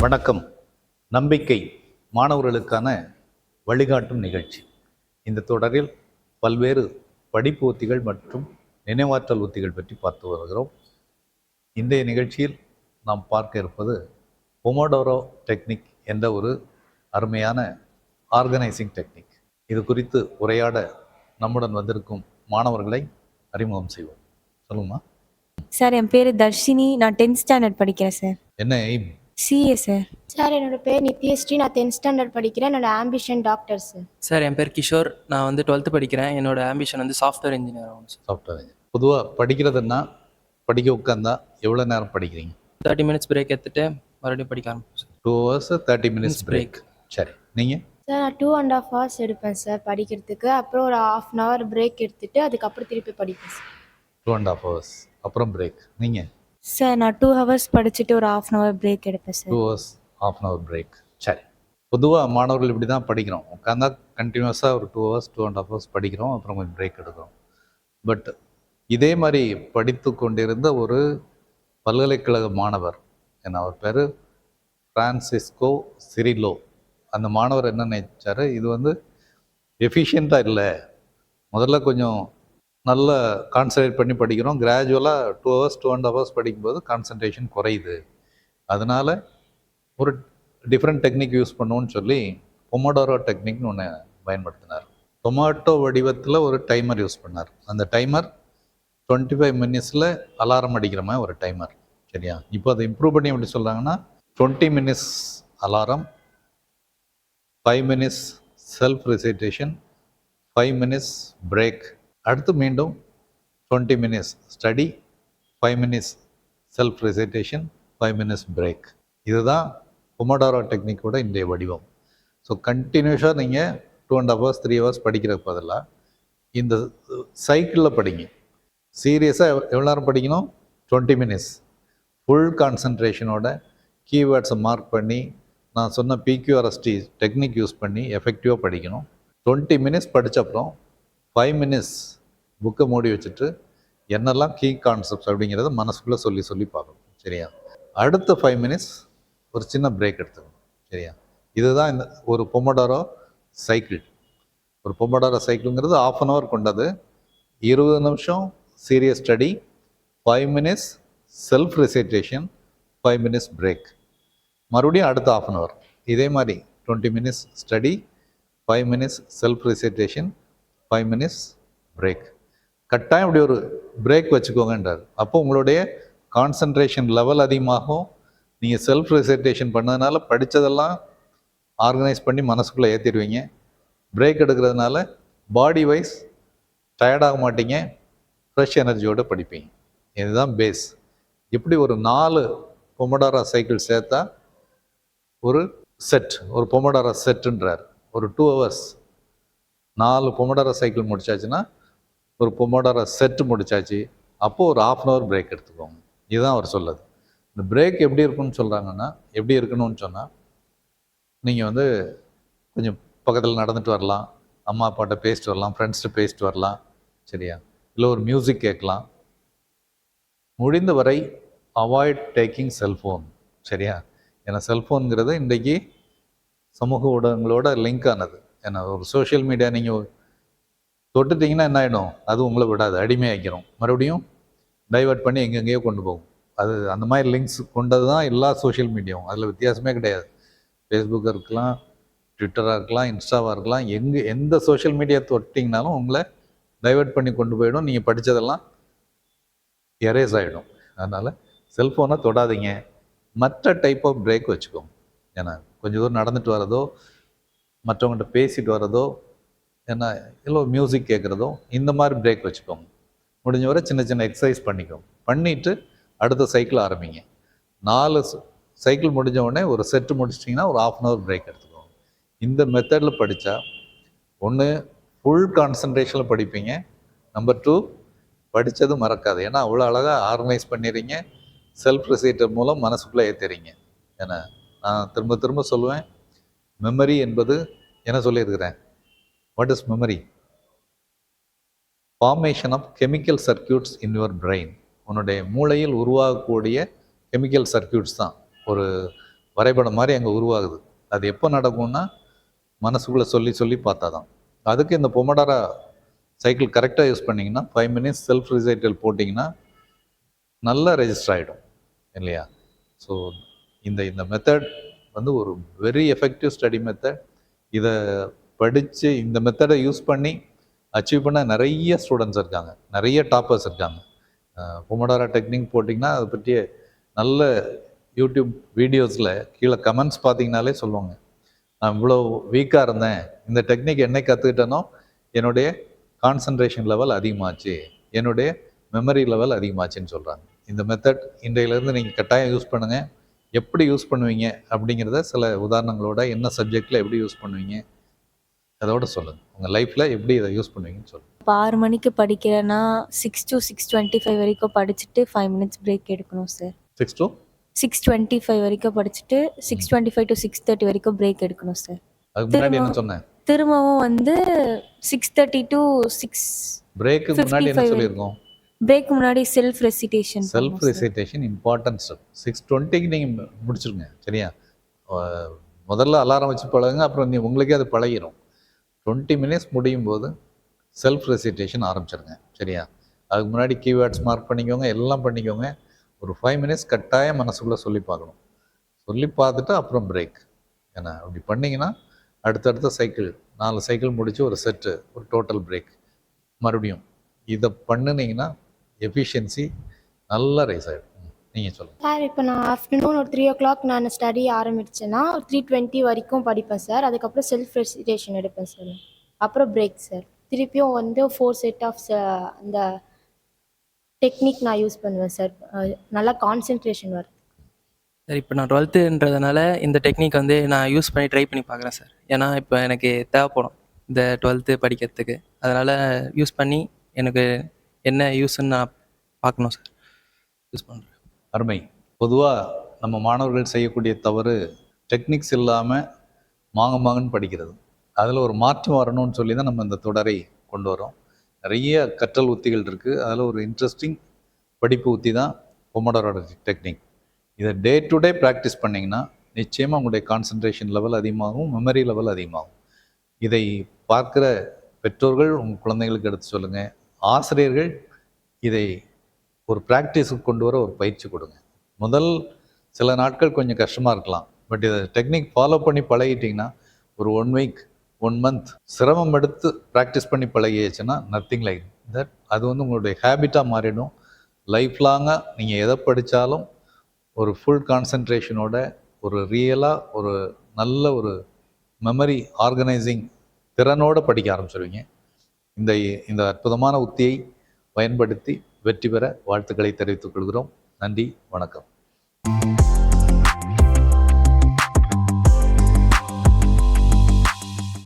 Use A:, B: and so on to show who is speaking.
A: வணக்கம். நம்பிக்கை மாணவர்களுக்கான வழிகாட்டும் நிகழ்ச்சி. இந்த தொடரில் பல்வேறு படிப்பு உத்திகள் மற்றும் நினைவாற்றல் உத்திகள் பற்றி பார்த்து வருகிறோம். இன்றைய நிகழ்ச்சியில் நாம் பார்க்க இருப்பது பொமோடோரோ டெக்னிக் என்ற ஒரு அருமையான ஆர்கனைசிங் டெக்னிக் இது குறித்து உரையாட நம்முடன் வந்திருக்கும் மாணவர்களை அறிமுகம் செய்வோம். சொல்லுங்கம்மா.
B: சார் என் பேர் தர்ஷினி. நான் டென்த் ஸ்டாண்டர்ட் படிக்கிறேன் சார்.
A: என்ன எய்ம்
B: சிஏ சார்
C: சார் என்னோட பேர் நித்யஸ்ரீ. நான் டென்த் ஸ்டாண்டர்ட் படிக்கிறேன். என்னோட ஆம்பிஷன் டாக்டர் சார்
D: சார் என் பேர் கிஷோர். நான் வந்து டுவெல்த்து படிக்கிறேன். என்னோட ஆம்பிஷன் வந்து சாஃப்ட்வேர் இன்ஜினியர் ஆகும் சார்
A: சாஃப்ட்வேர் பொதுவாக படிக்கிறதுன்னா படிக்க உட்காந்தா எவ்வளோ நேரம் படிக்கிறீங்க?
D: தேர்ட்டி மினிட்ஸ் பிரேக் எடுத்துட்டு மறுபடியும் படிக்க ஆரம்பிப்போம் sir
A: two hours thirty minutes
D: Minutes break.
A: Break சரி. நீங்கள்
C: சார் நான் டூ அண்ட் ஆஃப் ஹவர்ஸ் எடுப்பேன் சார் படிக்கிறதுக்கு. அப்புறம் ஒரு ஆஃப் அன் ஹவர் பிரேக் எடுத்துட்டு அதுக்கப்புறம் திருப்பி படிப்பேன் sir
A: two and half hours அப்புறம் பிரேக் நீங்கள்
B: சார் நான் டூ ஹவர்ஸ் படிச்சுட்டு ஒரு ஆஃப் அன் ஹவர் பிரேக் எடுப்பேன்
A: two hours half an hour break சரி. பொதுவாக மாணவர்கள் இப்படி தான் படிக்கிறோம் உட்காந்தா கண்டினியூஸாக ஒரு two hours two and half hours படிக்கிறோம். அப்புறம் கொஞ்சம் பிரேக் எடுக்கிறோம். பட் இதே மாதிரி படித்து கொண்டிருந்த ஒரு பல்கலைக்கழக மாணவர் என்ன அவர் பேர் ஃப்ரான்சிஸ்கோ சிரிலோ அந்த மாணவர் என்ன நினைச்சார்? இது வந்து எஃபிஷியண்ட்டாக இல்லை. முதல்ல கொஞ்சம் நல்ல கான்சன்ட்ரேட் பண்ணி படிக்கிறோம். கிராஜுவலாக two hours two and hours படிக்கும்போது கான்சன்ட்ரேஷன் குறையுது. அதனால் ஒரு டிஃப்ரெண்ட் டெக்னிக் யூஸ் பண்ணுவோன்னு சொல்லி பொமோடோரோ டெக்னிக்னு ஒன்று பயன்படுத்தினார். டொமாட்டோ வடிவத்தில் ஒரு டைமர் யூஸ் பண்ணார். அந்த டைமர் டுவெண்ட்டி ஃபைவ் மினிட்ஸில் அலாரம் அடிக்கிற மாதிரி ஒரு டைமர் சரியா? இப்போ அதை இம்ப்ரூவ் பண்ணி எப்படி சொல்கிறாங்கன்னா twenty minutes alarm five minutes self recitation five minutes break அடுத்து மீண்டும் twenty minutes study five minutes self recitation five minutes break இதுதான் பொமடாரோ டெக்னிக்கோட இன்றைய வடிவம். ஸோ கண்டினியூஸாக நீங்கள் two and hours three hours படிக்கிறதுக்கு பதிலாக இந்த சைக்கிளில் படிங்க. சீரியஸாக எவ்வளோ நேரம் படிக்கணும்? டுவெண்ட்டி மினிட்ஸ் ஃபுல் கான்சன்ட்ரேஷனோட கீவேர்ட்ஸை மார்க் பண்ணி நான் சொன்ன பிக்யூஆர்எஸ்டி டெக்னிக் யூஸ் பண்ணி எஃபெக்டிவாக படிக்கணும். டுவெண்ட்டி மினிட்ஸ் படிச்ச அப்புறம் ஃபைவ் மினிட்ஸ் புக்கை மூடி வச்சுட்டு என்னெல்லாம் கீ கான்செப்ட்ஸ் அப்படிங்கிறத மனசுக்குள்ளே சொல்லி சொல்லி பார்க்கணும். சரியா? அடுத்த ஃபைவ் மினிட்ஸ் ஒரு சின்ன பிரேக் எடுத்துக்கணும். சரியா? இதுதான் இந்த ஒரு பொம்மடாரோ சைக்கிள் ஒரு பொம்மடாரோ சைக்கிளுங்கிறது ஆஃப் அன் ஹவர் கொண்டது. இருபது நிமிஷம் serious study five minutes self recitation five minutes break மறுபடியும் அடுத்த ஆஃப் அன் ஹவர் இதே மாதிரி twenty minutes study five minutes self recitation five minutes break கட்டாயம் இப்படி ஒரு பிரேக் வச்சுக்கோங்கன்றார். அப்போ உங்களுடைய கான்சன்ட்ரேஷன் லெவல் அதிகமாகும். நீங்கள் செல்ஃப் ரிசர்டேஷன் பண்ணதுனால படித்ததெல்லாம் ஆர்கனைஸ் பண்ணி மனசுக்குள்ளே ஏற்றிடுவீங்க பிரேக் எடுக்கிறதுனால பாடி வைஸ் டயர்டாக மாட்டீங்க. ஃப்ரெஷ் எனர்ஜியோடு படிப்பீங்க. இதுதான் பேஸ் இப்படி ஒரு நாலு பொமடாரா சைக்கிள் சேர்த்தா ஒரு செட் ஒரு பொமடாரா செட்டுன்றார் ஒரு டூ ஹவர்ஸ் நாலு பொமடாரா சைக்கிள் முடிச்சாச்சுன்னா ஒரு பொமடாரா செட்டு முடிச்சாச்சு. அப்போது ஒரு ஆஃப் அன் ஹவர் பிரேக் எடுத்துக்கோங்க இதுதான் அவர் சொல்லுது இந்த பிரேக் எப்படி இருக்குன்னு சொல்கிறாங்கன்னா எப்படி இருக்கணும்னு சொன்னால் நீங்கள் வந்து கொஞ்சம் பக்கத்தில் நடந்துட்டு வரலாம். அம்மா அப்பாட்ட பேசிட்டு வரலாம். ஃப்ரெண்ட்ஸ்கிட்ட பேசிட்டு வரலாம். சரியா? இல்லை ஒரு மியூசிக் கேட்கலாம். முடிந்த வரை அவாய்ட் டேக்கிங் செல்ஃபோன் சரியா? ஏன்னா செல்ஃபோனுங்கிறது இன்றைக்கி சமூக ஊடகங்களோட லிங்க் ஆனது. ஏன்னா ஒரு சோஷியல் மீடியா நீங்கள் தொட்டுட்டிங்கன்னா என்ன ஆகிடும் அது உங்களை விடாது. அடிமையாக்கிறோம் மறுபடியும் டைவர்ட் பண்ணி எங்கெங்கேயோ கொண்டு போகும். அது அந்த மாதிரி லிங்க்ஸ் கொண்டது தான் எல்லா சோஷியல் மீடியாவும் அதில் வித்தியாசமே கிடையாது. ஃபேஸ்புக்காக இருக்கலாம் ட்விட்டராக இருக்கலாம் இன்ஸ்டாவாக இருக்கலாம். எங்கே எந்த சோஷியல் மீடியா தொட்டிங்கனாலும் உங்களை டைவர்ட் பண்ணி கொண்டு போயிடும். நீங்கள் படித்ததெல்லாம் எரேஸ் ஆகிடும் அதனால் செல்ஃபோனை தொடாதீங்க. மற்ற டைப் ஆஃப் பிரேக் வச்சுக்கோங்க. ஏன்னா கொஞ்சம் தூரம் நடந்துட்டு வரதோ மற்றவங்கள்ட்ட பேசிட்டு வரதோ ஏன்னா இல்லை மியூசிக் கேட்குறதும் இந்த மாதிரி பிரேக் வச்சுக்கோங்க. முடிஞ்ச வரை சின்ன சின்ன எக்ஸசைஸ் பண்ணிக்கோங்க. பண்ணிவிட்டு அடுத்த சைக்கிள் ஆரம்பிங்க. நாலு சைக்கிள் முடிஞ்ச உடனே ஒரு செட்டு முடிச்சிட்டிங்கன்னா ஒரு ஆஃப் அன் ஹவர் பிரேக் எடுத்துக்கோங்க. இந்த மெத்தடில் படித்தா ஒன்று ஃபுல் கான்சன்ட்ரேஷனில் படிப்பீங்க. நம்பர் டூ படித்தது மறக்காது. ஏன்னா அவ்வளோ அழகாக ஆர்கனைஸ் பண்ணிடுறீங்க. செல்ஃப் ரிசீட்டர் மூலம் மனசுக்குள்ளே ஏற்றுறீங்க ஏன்னா நான் திரும்ப திரும்ப சொல்லுவேன். மெமரி என்பது என்ன சொல்லியிருக்கிறேன்? What is memory formation of chemical circuits in your brain உன்னுடைய மூளையில் உருவாகக்கூடிய கெமிக்கல் சர்க்கியூட்ஸ் தான். ஒரு வரைபடம் மாதிரி அங்கே உருவாகுது. அது எப்போ நடக்கும்னா மனசுக்குள்ளே சொல்லி சொல்லி பார்த்தா தான் அதுக்கு இந்த பொமடாரா சைக்கிள் கரெக்டாக யூஸ் பண்ணிங்கன்னா ஃபைவ் மினிட்ஸ் செல்ஃப் ரிசைட்டல் போட்டிங்கன்னா நல்லா ரெஜிஸ்டர் ஆகிடும் இல்லையா? ஸோ இந்த இந்த மெத்தட் வந்து ஒரு வெரி எஃபெக்டிவ் ஸ்டடி மெத்தட் இதை படித்து இந்த மெத்தடை யூஸ் பண்ணி அச்சீவ் பண்ண நிறைய ஸ்டூடெண்ட்ஸ் இருக்காங்க. நிறைய டாப்பர்ஸ் இருக்காங்க. பொமடாரா டெக்னிக் போட்டிங்கன்னா அதை பற்றிய நல்ல யூடியூப் வீடியோஸில் கீழே கமெண்ட்ஸ் பார்த்தீங்கனாலே சொல்லுவாங்க. நான் இவ்வளோ வீக்காக இருந்தேன். இந்த டெக்னிக் என்னை கற்றுக்கிட்டேனோ என்னுடைய கான்சன்ட்ரேஷன் லெவல் அதிகமாச்சு. என்னுடைய மெமரி லெவல் அதிகமாச்சுன்னு சொல்கிறாங்க இந்த மெத்தட் இன்றையிலேருந்து நீங்கள் கட்டாயம் யூஸ் பண்ணுங்கள் எப்படி யூஸ் பண்ணுவீங்க அப்படிங்கிறத சில உதாரணங்களோட என்ன சப்ஜெக்டில் எப்படி யூஸ் பண்ணுவீங்க அதோட சொல்லுங்கள் உங்கள் லைஃப்பில் எப்படி இதை யூஸ் பண்ணுவீங்கன்னு சொல்லுங்கள்
B: இப்போ ஆறு மணிக்கு படிக்கிறேன்னா six to six twenty five வரைக்கும் படிச்சுட்டு ஃபைவ் மினிட்ஸ் பிரேக் எடுக்கணும் sir
A: six to
B: six twenty five வரைக்கும் படிச்சுட்டு six twenty five to six thirty வரைக்கும் பிரேக் எடுக்கணும் சார்
A: அதுக்கு முன்னாடி என்ன சொன்னேன்?
B: திரும்பவும் வந்து six thirty to six
A: break முன்னாடி என்ன
B: 55
A: சொல்லியிருக்கோம்?
B: பிரேக் முன்னாடி self recitation
A: self recitation important step six டுவெண்ட்டிக்கு நீங்கள் முடிச்சிருங்க சரியா? முதல்ல அலாரம் வச்சு பழகுங்க அப்புறம் நீ உங்களுக்கே அது பழகிடும் டுவெண்ட்டி மினிட்ஸ் முடியும் போது செல்ஃப் ரெசிட்டேஷன் ஆரம்பிச்சிருங்க. சரியா? அதுக்கு முன்னாடி கீவேர்ட்ஸ் மார்க் பண்ணிக்கோங்க எல்லாம் பண்ணிக்கோங்க. ஒரு ஃபைவ் மினிட்ஸ் கட்டாயம் மனசுக்குள்ளே சொல்லி பார்க்கணும். சொல்லி பார்த்துட்டு அப்புறம் பிரேக் ஏன்னா அப்படி பண்ணிங்கன்னா அடுத்தடுத்த சைக்கிள் நாலு சைக்கிள் முடித்து ஒரு செட்டு ஒரு டோட்டல் பிரேக் மறுபடியும் இதை பண்ணுனீங்கன்னா எஃபிஷியன்சி நல்லா ரைஸ் ஆகிடும் நீங்கள் சொல்லுங்கள்
C: சார் இப்போ நான் ஆஃப்டர்நூன் ஒரு த்ரீ ஓ கிளாக் நான் ஸ்டடி ஆரம்பிச்சேன்னா ஒரு த்ரீ டுவெண்ட்டி வரைக்கும் படிப்பேன் சார். அதுக்கப்புறம் செல்ஃப் ரெசிடேஷன் எடுப்பேன் சார். அப்புறம் பிரேக் சார். திருப்பியும் வந்து ஃபோர் செட் ஆஃப் அந்த டெக்னிக் நான் யூஸ் பண்ணுவேன் சார். நல்லா கான்சென்ட்ரேஷன் வரும்
D: சார் இப்போ நான் டுவெல்த்துன்றதுனால இந்த டெக்னிக் வந்து நான் யூஸ் பண்ணி ட்ரை பண்ணி பார்க்குறேன் சார். ஏன்னா இப்போ எனக்கு தேவைப்படும் இந்த டுவெல்த்து படிக்கிறதுக்கு. அதனால் யூஸ் பண்ணி எனக்கு என்ன யூஸ்ன்னு நான் பார்க்கணும் சார். யூஸ் பண்ணுறேன்
A: அருமை. பொதுவாக நம்ம மாணவர்கள் செய்யக்கூடிய தவறு டெக்னிக்ஸ் இல்லாமல் மாங்க மாங்கன்னு படிக்கிறது. அதில் ஒரு மாற்றம் வரணும்னு சொல்லி தான் நம்ம இந்த தொடரை கொண்டு வரோம் நிறைய கற்றல் உத்திகள் இருக்குது அதில் ஒரு இன்ட்ரெஸ்டிங் படிப்பு உத்தி தான் பொம்மடரோட டெக்னிக் இதை டே டு டே ப்ராக்டிஸ் பண்ணிங்கன்னா நிச்சயமாக உங்களுடைய கான்சன்ட்ரேஷன் லெவல் அதிகமாகும் மெமரி லெவல் அதிகமாகும். இதை பார்க்குற பெற்றோர்கள் உங்கள் குழந்தைங்களுக்கு எடுத்து சொல்லுங்கள் ஆசிரியர்கள் இதை ஒரு ப்ராக்டிஸுக்கு கொண்டு வர ஒரு பயிற்சி கொடுங்க. முதல் சில நாட்கள் கொஞ்சம் கஷ்டமாக இருக்கலாம். பட் இதை டெக்னிக் ஃபாலோ பண்ணி பழகிட்டிங்கன்னா ஒரு ஒன் வீக் ஒன் மந்த் சிரமம் எடுத்து ப்ராக்டிஸ் பண்ணி பழகியாச்சுன்னா நத்திங் லைக் தட் அது வந்து உங்களுடைய ஹேபிட்டாக மாறிடும். லைஃப் லாங்காக நீங்கள் எதை படித்தாலும் ஒரு ஃபுல் கான்சன்ட்ரேஷனோட ஒரு ரியலாக ஒரு நல்ல ஒரு மெமரி ஆர்கனைசிங் திறனோடு படிக்க ஆரம்பிச்சிருவீங்க. இந்த இந்த அற்புதமான உத்தியை பயன்படுத்தி வெற்றி பெற வாழ்த்துக்களை தெரிவித்துக் கொள்கிறோம். நன்றி வணக்கம்.